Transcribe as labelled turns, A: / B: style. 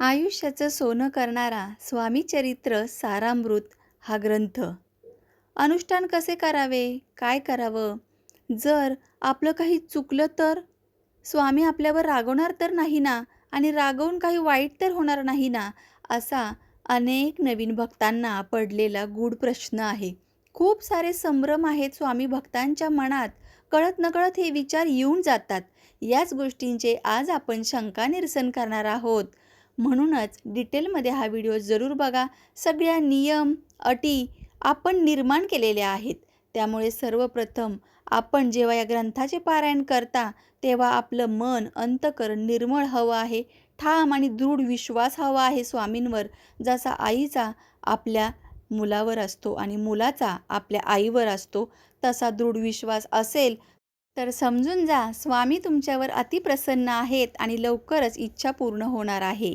A: आयुष्याचं सोनं करणारा स्वामी चरित्र सारामृत हा ग्रंथ. अनुष्ठान कसे करावे? काय करावं? जर आपलं काही चुकलं तर? स्वामी आपल्यावर रागवणार तर नाही ना? आणि रागवून काही वाईट तर होणार नाही ना? असा अनेक नवीन भक्तांना पडलेला गूढ प्रश्न आहे. खूप सारे संभ्रम आहेत स्वामी भक्तांच्या मनात. कळत नकळत हे विचार येऊन जातात. याच गोष्टींचे आज आपण शंका निरसन करणार आहोत. म्हणूनच डिटेलमध्ये हा व्हिडिओ जरूर बघा. सगळ्या नियम अटी आपण निर्माण केलेल्या आहेत. त्यामुळे सर्वप्रथम आपण जेव्हा या ग्रंथाचे पारायण करता तेव्हा आपलं मन अंतकरण निर्मळ हवं आहे. ठाम आणि दृढ विश्वास हवा आहे स्वामींवर जसा आईचा आपल्या मुलावर असतो आणि मुलाचा आपल्या आईवर असतो तसा दृढ विश्वास असेल तर समजून जा स्वामी तुमच्यावर अतिप्रसन्न आहेत आणि लवकरच इच्छा पूर्ण होणार आहे.